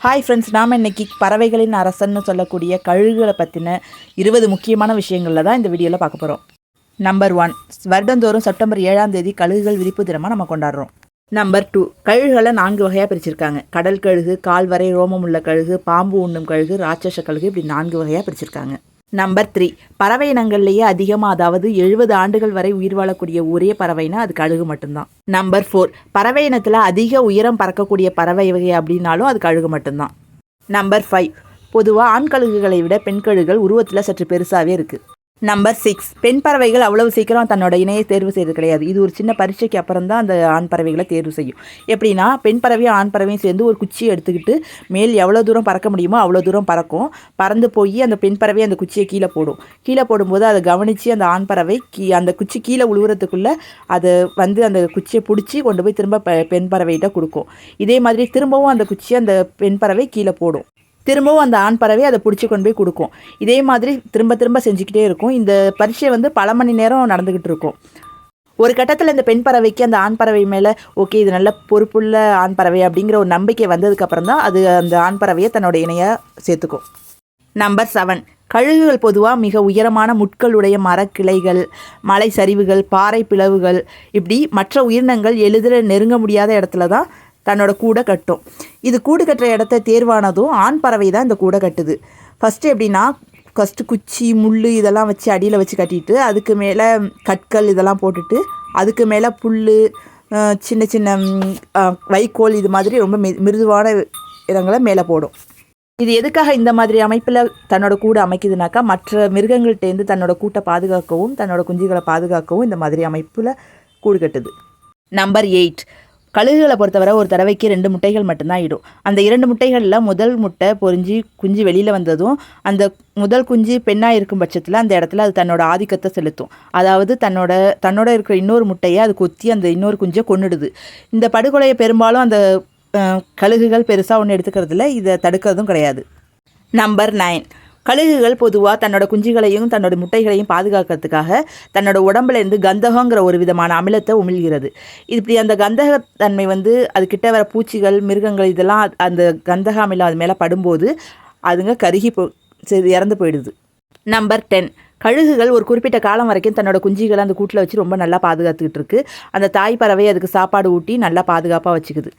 Hi friends நாம் இன்னைக்கு பறவைகளின் அரசன்னு சொல்லக்கூடிய கழுகுகளை பற்றின இருபது முக்கியமான விஷயங்களில் தான் இந்த வீடியோவில் பார்க்க போகிறோம் நம்பர் ஒன் வருடந்தோறும் செப்டம்பர் ஏழாம் தேதி கழுகுகள் விரிப்பு தினமாக நம்ம கொண்டாடுறோம். நம்பர் டூ கழுகுகளை நான்கு வகையாக பிரிச்சிருக்காங்க. கடல் கழுகு கால்வரை ரோமம் உள்ள கழுகு பாம்பு உண்ணும் கழுகு ராட்சச கழுகு இப்படி நான்கு வகையாக பிரிச்சிருக்காங்க. நம்பர் த்ரீ பறவை இனங்கள்லேயே அதிகமாக அதாவது எழுபது ஆண்டுகள் வரை உயிர் வாழக்கூடிய ஒரே பறவைனா அது கழுகு மட்டும்தான். நம்பர் ஃபோர் பறவை இனத்தில் அதிக உயரம் பறக்கக்கூடிய பறவை வகை அப்படின்னாலும் அது கழுகு மட்டும்தான். நம்பர் ஃபைவ் பொதுவாக ஆண் கழுகுகளை விட பெண் கழுகுகள் உருவத்தில் சற்று பெருசாகவே இருக்குது நம்பர் சிக்ஸ் பெண் பறவைகள் அவ்வளவு சீக்கிரம் தன்னோட இணையை தேர்வு செய்வது கிடையாது. இது ஒரு சின்ன பரீட்சைக்கு அப்புறம் தான் அந்த ஆண் பறவைகளை தேர்வு செய்யும். எப்படின்னா பெண் பறவையும் ஆண் பறவையும் சேர்ந்து ஒரு குச்சியை எடுத்துக்கிட்டு மேல் எவ்வளோ தூரம் பறக்க முடியுமோ அவ்வளோ தூரம் பறக்கும். பறந்து போய் அந்த பெண் பறவை அந்த குச்சியை கீழே போடும். கீழே போடும்போது அதை கவனித்து அந்த ஆண் பறவை கீ அந்த குச்சி கீழே உழுவுறதுக்குள்ளே அதை வந்து அந்த குச்சியை பிடிச்சி கொண்டு போய் திரும்ப பெண் பறவைகிட்ட கொடுக்கும். இதே மாதிரி திரும்பவும் அந்த குச்சியை அந்த பெண் பறவை கீழே போடும். திரும்பவும் அந்த ஆண் பறவை அதை பிடிச்சி கொண்டு போய் கொடுக்கும். இதே மாதிரி திரும்ப திரும்ப செஞ்சுக்கிட்டே இருக்கும். இந்த பரீட்சை வந்து பல மணி நேரம் நடந்துக்கிட்டு இருக்கும். ஒரு கட்டத்தில் இந்த பெண் பறவைக்கு அந்த ஆண் பறவை மேலே ஓகே இது நல்ல பொறுப்புள்ள ஆண் பறவை அப்படிங்கிற ஒரு நம்பிக்கை வந்ததுக்கப்புறம் தான் அது அந்த ஆண் பறவையை தன்னோட இணையாக சேர்த்துக்கும். நம்பர் செவன் கழுகுகள் பொதுவாக மிக உயரமான முட்களுடைய மரக்கிளைகள் மலை சரிவுகள் பாறை பிளவுகள் இப்படி மற்ற உயிரினங்கள் எளிதில் நெருங்க முடியாத இடத்துல தான் தன்னோட கூடை கட்டும். இது கூடு கட்டுற இடத்த தேர்வானதும் ஆண் பறவை தான் இந்த கூடை கட்டுது. ஃபஸ்ட்டு எப்படின்னா ஃபஸ்ட்டு குச்சி முள் இதெல்லாம் வச்சு அடியில் வச்சு கட்டிட்டு அதுக்கு மேலே கற்கள் இதெல்லாம் போட்டுட்டு அதுக்கு மேலே புல் சின்ன சின்ன வைக்கோல் இது மாதிரி ரொம்ப மிருதுவான இடங்களை மேலே போடும். இது எதுக்காக இந்த மாதிரி அமைப்பில் தன்னோட கூடு அமைக்குதுனாக்கா மற்ற மிருகங்கள்ட்டேருந்து தன்னோட கூட்டை பாதுகாக்கவும் தன்னோட குஞ்சுகளை பாதுகாக்கவும் இந்த மாதிரி அமைப்பில் கூடு கட்டுது. நம்பர் எயிட் கழுகுகளை பொறுத்தவரை ஒரு தடவைக்கு ரெண்டு முட்டைகள் மட்டும்தான் இடும். அந்த இரண்டு முட்டைகளில் முதல் முட்டை பொறிஞ்சு குஞ்சு வெளியில் வந்ததும் அந்த முதல் குஞ்சு பெண்ணாக இருக்கும் பட்சத்தில் அந்த இடத்துல அது தன்னோட ஆதிக்கத்தை செலுத்தும். அதாவது தன்னோட தன்னோட இருக்கிற இன்னொரு முட்டையை அது கொத்தி அந்த இன்னொரு குஞ்சை கொன்னுடுது. இந்த படுகொலையை பெரும்பாலும் அந்த கழுகுகள் பெருசாக ஒன்று எடுத்துக்கிறதுல இதை தடுக்கிறதும் கிடையாது. நம்பர் நைன் கழுகுகள் பொதுவாக தன்னோட குஞ்சுகளையும் தன்னோட முட்டைகளையும் பாதுகாக்கிறதுக்காக தன்னோட உடம்புல இருந்து கந்தகங்கிற ஒரு விதமான அமிலத்தை உமிழ்கிறது. இப்படி அந்த கந்தகத்தன்மை வந்து அது கிட்ட வர பூச்சிகள் மிருகங்கள் இதெல்லாம் அந்த கந்தக அமிலம் அது மேலே படும்போது அதுங்க கருகி போ இறந்து போயிடுது. Number ten. கழுகுகள் ஒரு குறிப்பிட்ட காலம் வரைக்கும் தன்னோட குஞ்சுகளை அந்த கூட்டில் வச்சு ரொம்ப நல்லா பாதுகாத்துக்கிட்டு இருக்கு. அந்த தாய் பறவை அதுக்கு சாப்பாடு ஊட்டி நல்லா பாதுகாப்பாக வச்சுக்குது.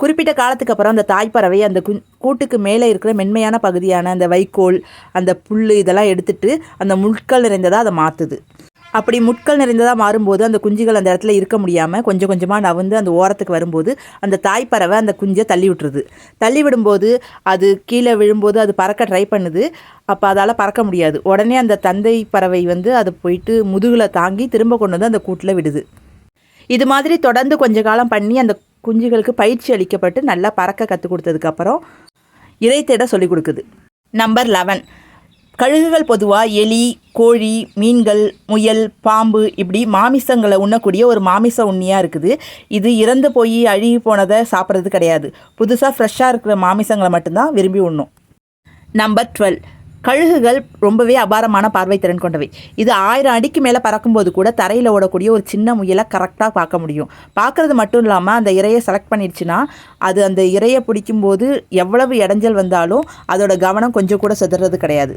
குறிப்பிட்ட காலத்துக்கு அப்புறம் அந்த தாய்ப்பறவை அந்த கூட்டுக்கு மேலே இருக்கிற மென்மையான பகுதியான அந்த வைக்கோல் அந்த புல் இதெல்லாம் எடுத்துட்டு அந்த முட்கள் நிறைந்ததாக அதை மாற்றுது அப்படி முட்கள் நிறைந்ததாக மாறும்போது அந்த குஞ்சுகள் அந்த இடத்துல இருக்க முடியாமல் கொஞ்சம் கொஞ்சமாக நவுந்து அந்த ஓரத்துக்கு வரும்போது அந்த தாய்ப்பறவை அந்த குஞ்சை தள்ளி விட்டுருது. தள்ளி விடும்போது அது கீழே விழும்போது அது பறக்க ட்ரை பண்ணுது. அப்போ அதால் பறக்க முடியாது. உடனே அந்த தந்தை பறவை வந்து அது போயிட்டு முதுகில் தாங்கி திரும்ப கொண்டு வந்து அந்த கூட்டில் விடுது. இது மாதிரி தொடர்ந்து கொஞ்ச காலம் பண்ணி அந்த குஞ்சுகளுக்கு பயிற்சி அளிக்கப்பட்டு நல்லா பறக்க கற்றுக் கொடுத்ததுக்கப்புறம் இறை தேட சொல்லிக் கொடுக்குது. நம்பர் லெவன் கழுகுகள் பொதுவாக எலி கோழி மீன்கள் முயல் பாம்பு இப்படி மாமிசங்களை உண்ணக்கூடிய ஒரு மாமிச உண்ணியாக இருக்குது. இது இறந்து போய் அழுகி போனதை சாப்பிட்றது கிடையாது. புதுசாக ஃப்ரெஷ்ஷாக இருக்கிற மாமிசங்களை மட்டும்தான் விரும்பி உண்ணும். நம்பர் டுவெல் கழுகுகள் ரொம்பவே அபாரமான பார்வை திறன் கொண்டவை. இது ஆயிரம் அடிக்கு மேலே பறக்கும்போது கூட தரையில் ஓடக்கூடிய ஒரு சின்ன முயலை கரெக்டாக பார்க்க முடியும். பார்க்குறது மட்டும் இல்லாமல் அந்த இரையை செலக்ட் பண்ணிடுச்சுன்னா அது அந்த இரையை பிடிக்கும்போது எவ்வளவு இடைஞ்சல் வந்தாலும் அதோட கவனம் கொஞ்சம் கூட சிதறது கிடையாது.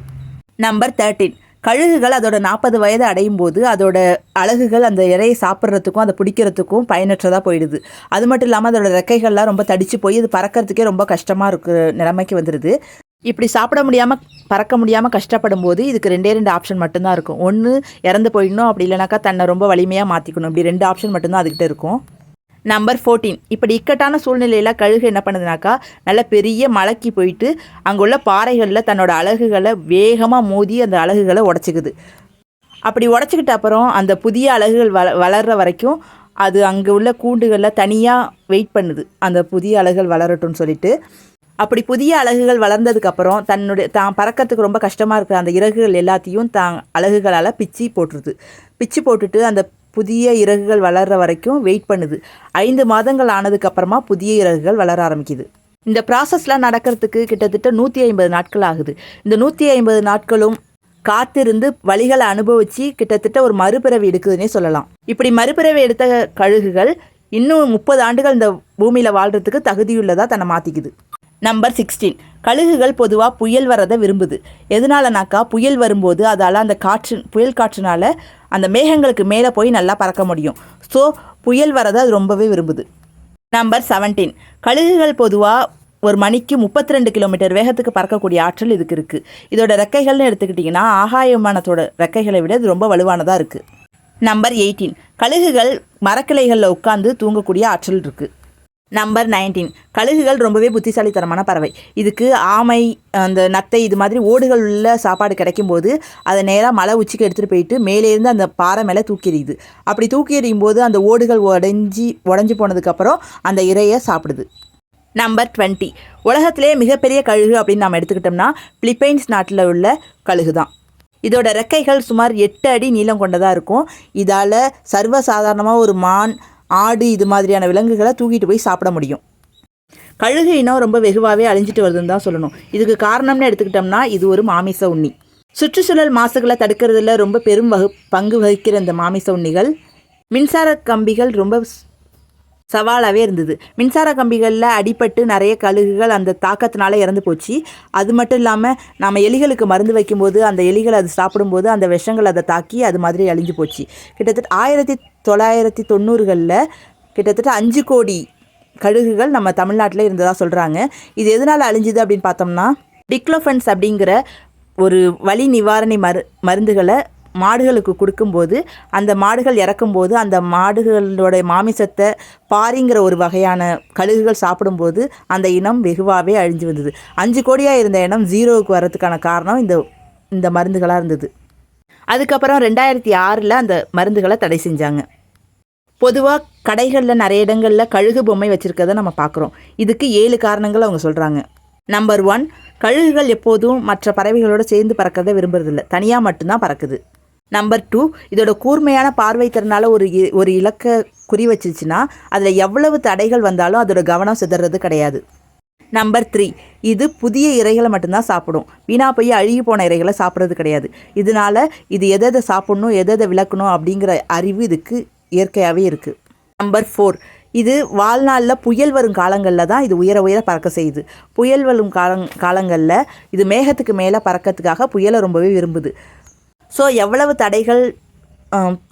நம்பர் தேர்ட்டீன் கழுகுகள் அதோட நாற்பது வயது அடையும் போது அதோட அழகுகள் அந்த இரையை சாப்பிட்றதுக்கும் அதை பிடிக்கிறதுக்கும் பயனற்றதாக போயிடுது. அது மட்டும் இல்லாமல் அதோட ரெக்கைகள்லாம் ரொம்ப தடிச்சு போய் இது பறக்கிறதுக்கே ரொம்ப கஷ்டமாக இருக்கிற நிலைமைக்கு வந்துடுது இப்படி சாப்பிட முடியாமல் பறக்க முடியாமல் கஷ்டப்படும் போது இதுக்கு ரெண்டே ரெண்டு ஆப்ஷன் மட்டும்தான் இருக்கும். ஒன்று இறந்து போயிடணும். அப்படி இல்லைனாக்கா தன்னை ரொம்ப வலிமையாக மாற்றிக்கணும் இப்படி ரெண்டு ஆப்ஷன் மட்டும்தான் அதுக்கிட்ட இருக்கும். நம்பர் ஃபோர்டீன் இப்படி இக்கட்டான சூழ்நிலையில் கழுகு என்ன பண்ணுதுனாக்கா நல்ல பெரிய மலைக்கு போயிட்டு அங்குள்ள பாறைகளில் தன்னோட அலகுகளை வேகமாக மோதி அந்த அலகுகளை உடச்சிக்குது. அப்படி உடச்சிக்கிட்ட அப்புறம் அந்த புதிய அலகுகள் வள வளர்கிற வரைக்கும் அது அங்கே உள்ள கூண்டுகளில் தனியாக வெயிட் பண்ணுது. அந்த புதிய அலகுகள் வளரட்டும்னு சொல்லிட்டு. அப்படி புதிய அலகுகள் வளர்ந்ததுக்கப்புறம் தன்னுடைய தான் பறக்கிறதுக்கு ரொம்ப கஷ்டமாக இருக்கிற அந்த இறகுகள் எல்லாத்தையும் தான் அலகுகளால் பிச்சு போட்டுருது. பிச்சு போட்டுட்டு அந்த புதிய இறகுகள் வளர்ற வரைக்கும் வெயிட் பண்ணுது. ஐந்து மாதங்கள் ஆனதுக்கப்புறமா புதிய இறகுகள் வளர ஆரம்பிக்குது. இந்த ப்ராசஸ்லாம் நடக்கிறதுக்கு கிட்டத்தட்ட நூற்றி ஐம்பது நாட்கள் ஆகுது. இந்த நூற்றி ஐம்பது நாட்களும் காத்திருந்து வழிகளை அனுபவிச்சு கிட்டத்தட்ட ஒரு மறுபிறவி எடுக்குதுன்னே சொல்லலாம். இப்படி மறுபிறவி எடுத்த கழுகுகள் இன்னும் முப்பது ஆண்டுகள் இந்த பூமியில் வாழ்கிறதுக்கு தகுதியுள்ளதாக தன்னை மாற்றிக்குது நம்பர் சிக்ஸ்டீன் கழுகுகள் பொதுவாக புயல் வரதை விரும்புது. எதனாலனாக்கா புயல் வரும்போது அதால் அந்த காற்று புயல் காற்றுனால அந்த மேகங்களுக்கு மேலே போய் நல்லா பறக்க முடியும். ஸோ புயல் வரதை அது ரொம்பவே விரும்புது. நம்பர் செவன்டீன் கழுகுகள் பொதுவாக ஒரு மணிக்கு முப்பத்தி ரெண்டு கிலோமீட்டர் வேகத்துக்கு பறக்கக்கூடிய ஆற்றல் இதுக்கு இருக்குது இதோட ரெக்கைகள்னு எடுத்துக்கிட்டிங்கன்னா ஆகாய விமானத்தோட ரெக்கைகளை விட இது ரொம்ப வலுவானதாக இருக்குது நம்பர் எயிட்டீன் கழுகுகள் மரக்கிளைகளில் உட்காந்து தூங்கக்கூடிய ஆற்றல் இருக்குது நம்பர் நைன்டீன் கழுகுகள் ரொம்பவே புத்திசாலித்தனமான பறவை. இதுக்கு ஆமை அந்த நத்தை இது மாதிரி ஓடுகள் உள்ள சாப்பாடு கிடைக்கும்போது அதை நேராக மலை உச்சிக்கு எடுத்துகிட்டு போயிட்டு மேலேருந்து அந்த பாறை மேலே தூக்கி எறியுது அப்படி தூக்கி எறியும் போது அந்த ஓடுகள் உடஞ்சி உடஞ்சி போனதுக்கப்புறம் அந்த இரையை சாப்பிடுது. நம்பர் டுவெண்ட்டி உலகத்திலே மிகப்பெரிய கழுகு அப்படின்னு நம்ம எடுத்துக்கிட்டோம்னா பிலிப்பைன்ஸ் நாட்டில் உள்ள கழுகு தான் இதோட ரெக்கைகள் சுமார் எட்டு அடி நீளம் கொண்டதாக இருக்கும். இதால் சர்வசாதாரணமாக ஒரு மான் ஆடு இது மாதிரியான விலங்குகளை தூக்கிட்டு போய் சாப்பிட முடியும். கழுகு இனம் ரொம்ப வெகுவாகவே அழிஞ்சிட்டு வருதுன்னு தான் சொல்லணும். இதுக்கு காரணம்னு எடுத்துக்கிட்டோம்னா இது ஒரு மாமிச உண்ணி. சுற்றுச்சூழல் மாசுகளை தடுக்கிறதுல ரொம்ப பெரும் வகு பங்கு வகிக்கிற இந்த மாமிச உண்ணிகள் மின்சார கம்பிகள் ரொம்ப சவாலாகவே இருந்தது. மின்சார கம்பிகளில் அடிபட்டு நிறைய கழுகுகள் அந்த தாக்கத்தினால இறந்து போச்சு. அது மட்டும் இல்லாமல் நம்ம எலிகளுக்கு மருந்து வைக்கும்போது அந்த எலிகள் அது சாப்பிடும்போது அந்த விஷங்கள் அதை தாக்கி அது மாதிரி அழிஞ்சு போச்சு. கிட்டத்தட்ட ஆயிரத்தி தொள்ளாயிரத்தி தொண்ணூறுகளில் கிட்டத்தட்ட அஞ்சு கோடி கழுகுகள் நம்ம தமிழ்நாட்டில் இருந்ததாக சொல்கிறாங்க இது எதனால் அழிஞ்சுது அப்படின்னு பார்த்தோம்னா டிக்ளோஃபன்ஸ் அப்படிங்கிற ஒரு வலி நிவாரணி மரு மருந்துகளை மாடுகளுக்கு கொடுக்கும்போது அந்த மாடுகள் இறக்கும்போது அந்த மாடுகளோட மாமிசத்தை பாரிங்கிற ஒரு வகையான கழுகுகள் சாப்பிடும்போது அந்த இனம் வெகுவாகவே அழிஞ்சு வந்தது. அஞ்சு கோடியாக இருந்த இனம் ஜீரோவுக்கு வர்றதுக்கான காரணம் இந்த இந்த மருந்துகளாக இருந்தது. அதுக்கப்புறம் ரெண்டாயிரத்தி ஆறில் அந்த மருந்துகளை தடை செஞ்சாங்க. பொதுவாக கடைகளில் நிறைய இடங்களில் கழுகு பொம்மை வச்சுருக்கிறத நம்ம பார்க்குறோம். இதுக்கு ஏழு காரணங்கள் அவங்க சொல்கிறாங்க. நம்பர் ஒன் கழுகுகள் எப்போதும் மற்ற பறவைகளோடு சேர்ந்து பறக்கிறத விரும்புறதில்ல. தனியாக மட்டும்தான் பறக்குது. நம்பர் டூ இதோட கூர்மையான பார்வை திறனால ஒரு இ- ஒரு இலக்க குறி வச்சிருச்சுன்னா அதில் எவ்வளவு தடைகள் வந்தாலும் அதோட கவனம் சிதறது கிடையாது. நம்பர் த்ரீ இது புதிய இறைகளை மட்டும்தான் சாப்பிடும். வீணா போய் அழுகி போன இறைகளை சாப்பிட்றது கிடையாது. இதனால இது எதை எதை சாப்பிடணும் எதை எதை விளக்கணும் அப்படிங்கிற அறிவு இதுக்கு இயற்கையாகவே இருக்குது நம்பர் ஃபோர் இது வாழ்நாளில் புயல் வரும் காலங்களில் தான் இது உயர உயர பறக்க செய்யுது. புயல் வரும் காலங் காலங்களில் இது மேகத்துக்கு மேலே பறக்கிறதுக்காக புயலை ரொம்பவே விரும்புது. ஸோ எவ்வளவு தடைகள்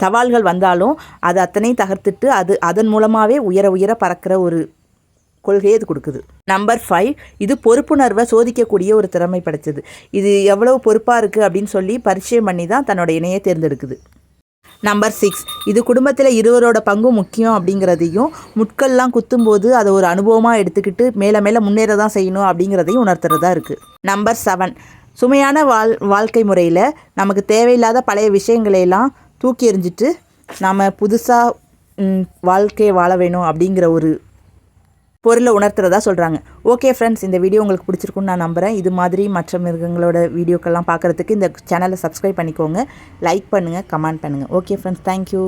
சவால்கள் வந்தாலும் அது அத்தனையும் தகர்த்துட்டு அது அதன் மூலமாகவே உயர உயர பறக்கிற ஒரு கொள்கையை இது கொடுக்குது. நம்பர் ஃபைவ் இது பொறுப்புணர்வை சோதிக்கக்கூடிய ஒரு திறமை படைச்சது. இது எவ்வளவு பொறுப்பாக இருக்குது அப்படின்னு சொல்லி பரிச்சயம் பண்ணி தான் தன்னோட இணையை தேர்ந்தெடுக்குது. நம்பர் சிக்ஸ் இது குடும்பத்தில் இருவரோட பங்கும் முக்கியம் அப்படிங்கிறதையும் முட்கள்லாம் குத்தும்போது அதை ஒரு அனுபவமாக எடுத்துக்கிட்டு மேலே மேலே முன்னேற தான் செய்யணும் அப்படிங்கிறதையும் உணர்த்துறதா இருக்குது நம்பர் செவன் சுமையான வாழ் வாழ்க்கை முறையில் நமக்கு தேவையில்லாத பழைய விஷயங்களையெல்லாம் தூக்கி எறிஞ்சிட்டு நாம் புதுசாக வாழ்க்கையை வாழ வேணும் அப்படிங்கிற ஒரு பொருளை உணர்த்துறதா சொல்கிறாங்க ஓகே ஃப்ரெண்ட்ஸ் இந்த வீடியோ உங்களுக்கு பிடிச்சிருக்குன்னு நான் நம்புகிறேன் இது மாதிரி மற்ற மிருகங்களோட வீடியோக்கெல்லாம் பார்க்குறதுக்கு இந்த சேனலை சப்ஸ்கிரைப் பண்ணிக்கோங்க. லைக் பண்ணுங்கள் கமெண்ட் பண்ணுங்கள் ஓகே ஃப்ரெண்ட்ஸ் தேங்க்யூ